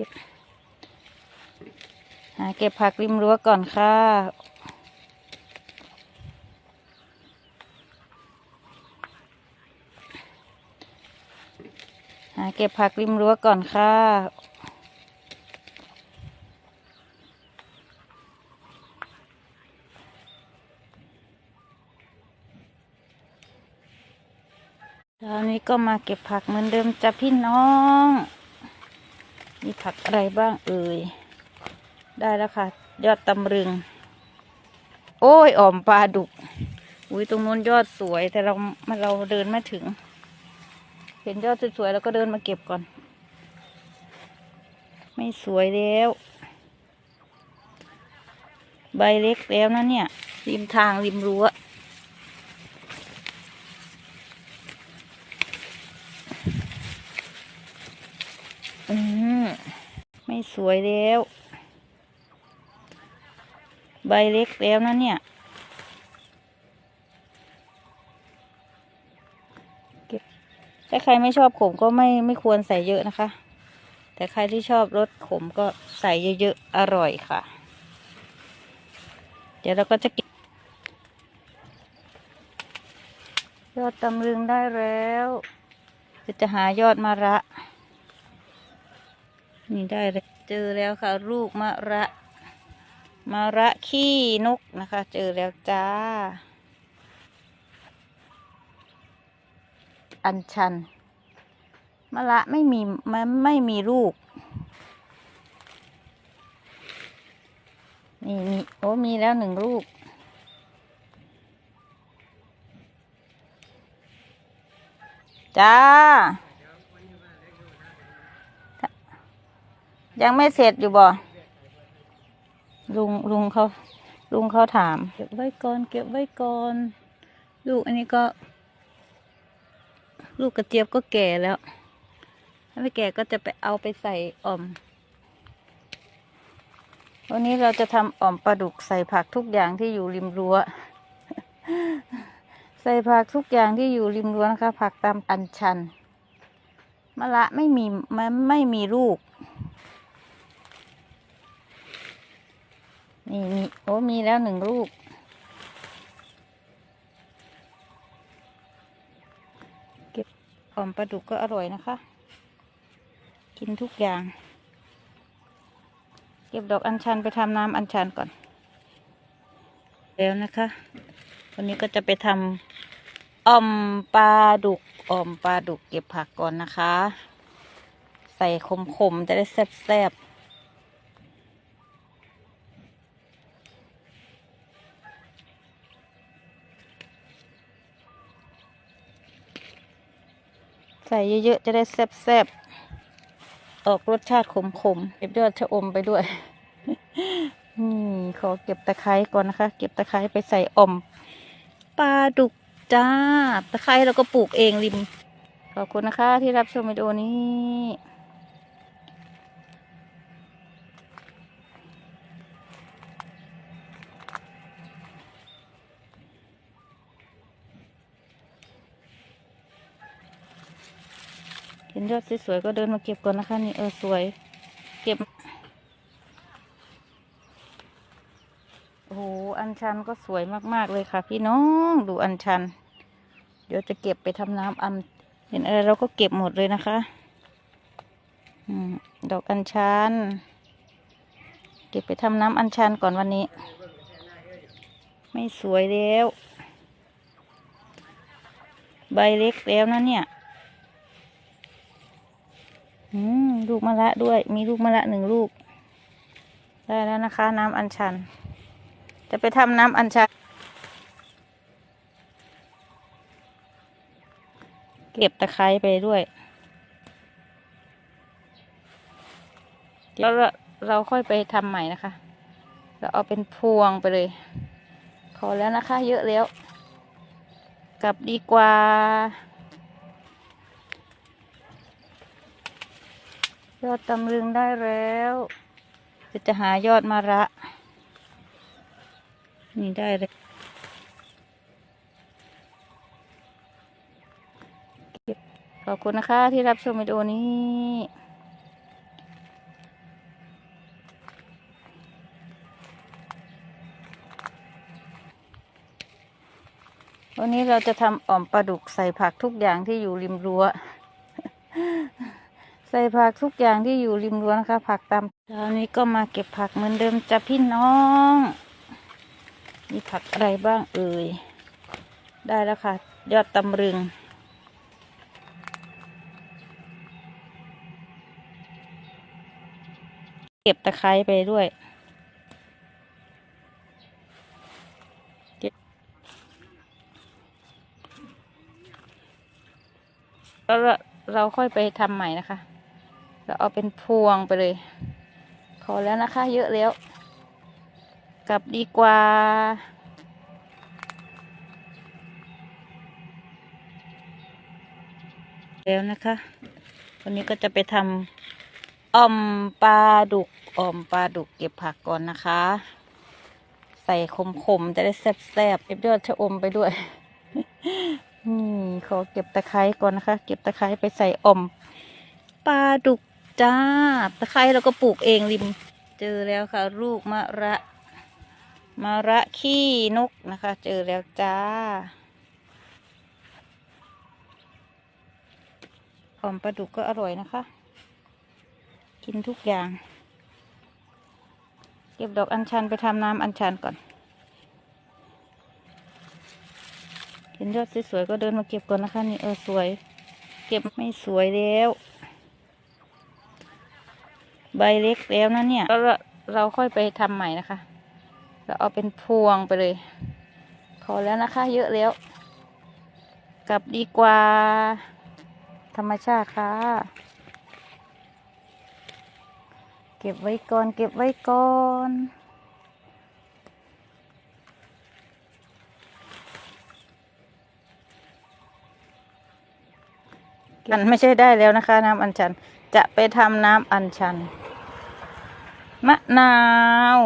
ก็บ หาเก็บผักริมรั้วก่อนค่ะ หาเก็บผักริมรั้วก่อนค่ะเช้านี้ก็มาเก็บผักเหมือนเดิมจ้ะพี่น้อง มีผักอะไรบ้างเอ่ย ได้แล้วค่ะ ยอดตำรึง โอ้ยอ่อมปลาดุก อุ้ยตรงนู้นยอดสวย แต่เรามาเราเดินไม่ถึง เห็นยอดสวยๆแล้วก็เดินมาเก็บก่อน ไม่สวยแล้ว ใบเล็กแล้วนะเนี่ย ริมทางริมรั้ว อืมไม่สวยแล้ว ใบเล็กแล้วนะเนี่ย ถ้าใครไม่ชอบขมก็ไม่ไม่ควรใส่เยอะนะคะ แต่ใครที่ชอบรสขมก็ใส่เยอะๆ อร่อยค่ะ เดี๋ยวเราก็จะก็บยอดตำลึงได้แล้วเดี๋ยวจะหายอดมะระ นี่ได้เลยเจอแล้วค่ะ ลูกมะระมะระขี้นกนะคะ เจอแล้วจ้า อัญชันมะระไม่มีมันไม่มีลูก นี่มีโอ้มีแล้วหนึ่งลูกจ้า ยังไม่เสร็จอยู่บ่ลุงลุงเขาลุงเขาถาม เก็บไว้ก่อน เก็บไว้ก่อนลูกอันนี้ก็ ลูกกระเจี๊ยบก็แก่แล้ว ถ้าไม่แก่ก็จะไปเอาไปใส่อ่อม วันนี้เราจะทำอ่อมปลาดุกใส่ผักทุกอย่างที่อยู่ริมรั้ว ใส่ผักทุกอย่างที่อยู่ริมรั้วนะคะ ผักตามอัญชันมะละไม่มีมันไม่มีลูก นี่มีโอ้มีแล้วหนึ่งลูกเก็บหอมปลาดุกก็อร่อยนะคะ กินทุกอย่าง เก็บดอกอัญชันไปทำน้ำอัญชันก่อน แล้วนะคะ วันนี้ก็จะไปทำอ่อมปลาดุกอ่อมปลาดุกเก็บผักก่อนนะคะ ใส่ขมๆ จะได้แซ่บๆ ใส่เยอะๆ จะได้แซ่บๆ ออกรสชาติขมๆ เก็บยอดชะอมไปด้วยนี่ขอเก็บตะไคร้ก่อนนะคะ เก็บตะไคร้ไปใส่อ่อมปลาดุกจ้า ตะไคร้เราก็ปลูกเองริม ขอบคุณนะคะที่รับชมวิดีโอนี้ เห็นยอดสวยๆก็เดินมาเก็บก่อนนะคะนี่เออสวย เก็บโอ้โหอัญชันก็สวยมากๆเลยค่ะ พี่น้องดูอัญชัน เดี๋ยวจะเก็บไปทำน้ำอัมเห็นอะไรเราก็เก็บหมดเลยนะคะอดอกอัญชัน เก็บไปทำน้ำอัญชันก่อนวันนี้ ไม่สวยแล้ว ใบเล็กแล้วนะเนี่ย ลูกมะระด้วย มีลูกมะระหนึ่งลูก ได้แล้วนะคะ น้ำอัญชัน จะไปทำน้ำอัญชัน เก็บตะไคร้ไปด้วย เดี๋ยวเราเราค่อยไปทำใหม่นะคะ เราเอาเป็นพวงไปเลย พอแล้วนะคะ เยอะแล้ว กลับดีกว่า ยอดตำลึงได้แล้วจะจะหายอดมาระ นี่ได้เลยขอบคุณนะคะที่รับชมวิดีโอนี้วันนี้เราจะทำอ่อมปลาดุกใส่ผักทุกอย่างที่อยู่ริมรั้ว ใส่ผักทุกอย่างที่อยู่ริมรั้วนะคะ ผักตามเช้านี้ก็มาเก็บผักเหมือนเดิมจ้ะพี่น้อง มีผักอะไรบ้างเอ่ย ได้แล้วค่ะ ยอดตำลึง เก็บตะไคร้ไปด้วยเก็บแล้วเราเราค่อยไปทำใหม่นะคะ เราเอาเป็นพวงไปเลย พอแล้วนะคะ เยอะแล้ว กลับดีกว่า แล้วนะคะ วันนี้ก็จะไปทำอ่อมปลาดุกอ่อมปลาดุกเก็บผักก่อนนะคะ ใส่ขมๆจะได้แซ่บๆเก็บยอดชะอมไปด้วยนี่ขอเก็บตะไคร้ก่อนนะคะ เก็บตะไคร้ไปใส่อ่อมปลาดุก จ้า ตะไคร้เราก็ปลูกเองริม เจอแล้วค่ะ ลูกมะระ มะระขี้นกนะคะ เจอแล้วจ้าอ่อมปลาดุกก็อร่อยนะคะ กินทุกอย่าง เก็บดอกอัญชันไปทำน้ำอัญชันก่อน เห็นยอดสวยๆก็เดินมาเก็บก่อนนะคะ นี่เออสวย เก็บไม่สวยแล้ว ใบเล็กแล้วนะเนี่ยแล้วเราเราค่อยไปทำใหม่นะคะ เราเอาเป็นพวงไปเลย พอแล้วนะคะ เยอะแล้ว กลับดีกว่า ธรรมชาติค่ะ เก็บไว้ก่อน เก็บไว้ก่อนมันไม่ใช่ได้แล้วนะคะ น้ำอัญชัน จะไปทำน้ำอัญชัน มะนาว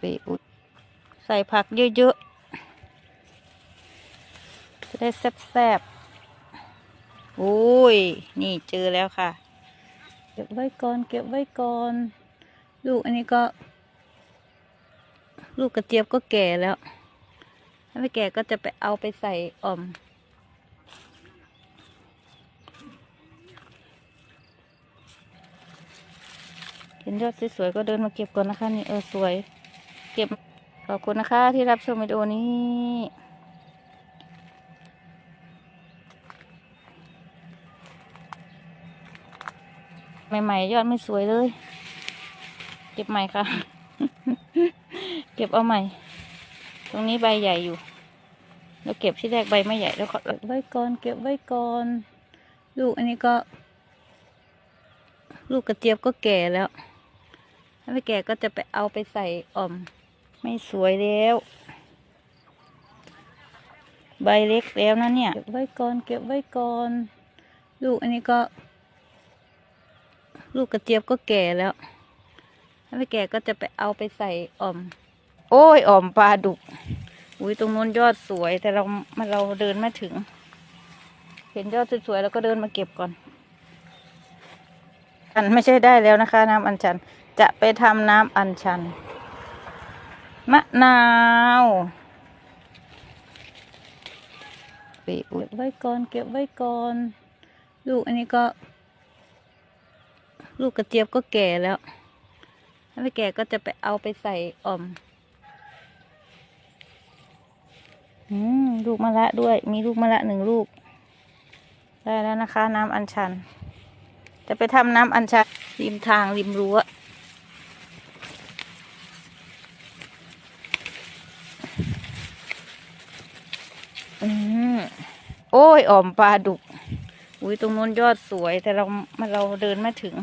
ปีอุดใส่ผักเยอะๆ จะได้แซ่บๆโอ้ย นี่เจอแล้วค่ะ เก็บไว้ก่อน เก็บไว้ก่อน ลูกอันนี้ก็ ลูกกระเจี๊ยบก็แก่แล้ว ถ้าไม่แก่ก็จะไปเอาไปใส่อ่อม เห็นยอดสวยๆก็เดินมาเก็บก่อนนะคะ นี่เออสวย เก็บขอบคุณนะคะที่รับชมวิดีโอนี้ใหม่ๆยอดไม่สวยเลย เก็บใหม่ค่ะ เก็บเอาใหม่ ตรงนี้ใบใหญ่อยู่แล้วเก็บที่แรกใบไม่ใหญ่แล้วก็เก็บไว้ก่อน เก็บไว้ก่อนลูกอันนี้ก็ ลูกกระเจี๊ยบก็แก่แล้ว ถ้าไม่แกก็จะไปเอาไปใส่อ่อม ไม่สวยแล้ว ใบเล็กแล้วนะเนี่ย เก็บไว้ก่อน เก็บไว้ก่อน ลูกอันนี้ก็ ลูกกระเจี๊ยบก็แก่แล้วถ้าไม่แกก็จะไปเอาไปใส่อ่อม โอ้ยอ่อมปลาดุก อุ้ยตรงนู้นยอดสวย แต่เรามาเราเดินไม่ถึง เห็นยอดสวยๆแล้วก็เดินมาเก็บก่อนอันไม่ใช่ได้แล้วนะคะ น้ำอัญชัน จะไปทำน้ำอัญชัน มะนาวปีอุดไว้ก่อนเก็บไว้ก่อน ลูกอันนี้ก็ ลูกกระเจี๊ยบก็แก่แล้ว ถ้าไม่แก่ก็จะไปเอาไปใส่อ่อมอืมลูกมะระด้วย มีลูกมะระหนึ่งลูก ได้แล้วนะคะ น้ำอัญชัน จะไปทำน้ำอัญชันริมทางริมรั้ว อืม โอ้ยอ่อมปลาดุก อุ้ยตรงนู้นยอดสวย แต่เรามาเราเดินไม่ถึง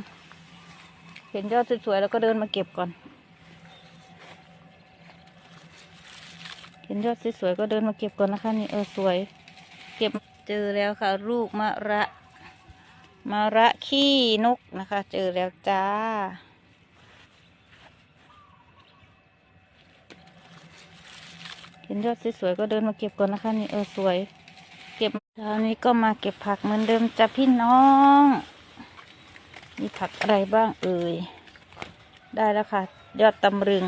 เห็นยอดสวยๆแล้วก็เดินมาเก็บก่อน เห็นยอดสวยๆก็เดินมาเก็บก่อนนะคะนี่เออสวย เก็บเจอแล้วค่ะ ลูกมะระมะระขี้นกนะคะ เจอแล้วจ้าเห็นยอดสวยๆก็เดินมาเก็บก่อนนะคะนี่เออสวย เก็บเช้านี้ก็มาเก็บผักเหมือนเดิมจ้ะพี่น้อง มีผักอะไรบ้างเอ่ย ได้แล้วค่ะ ยอดตำรึง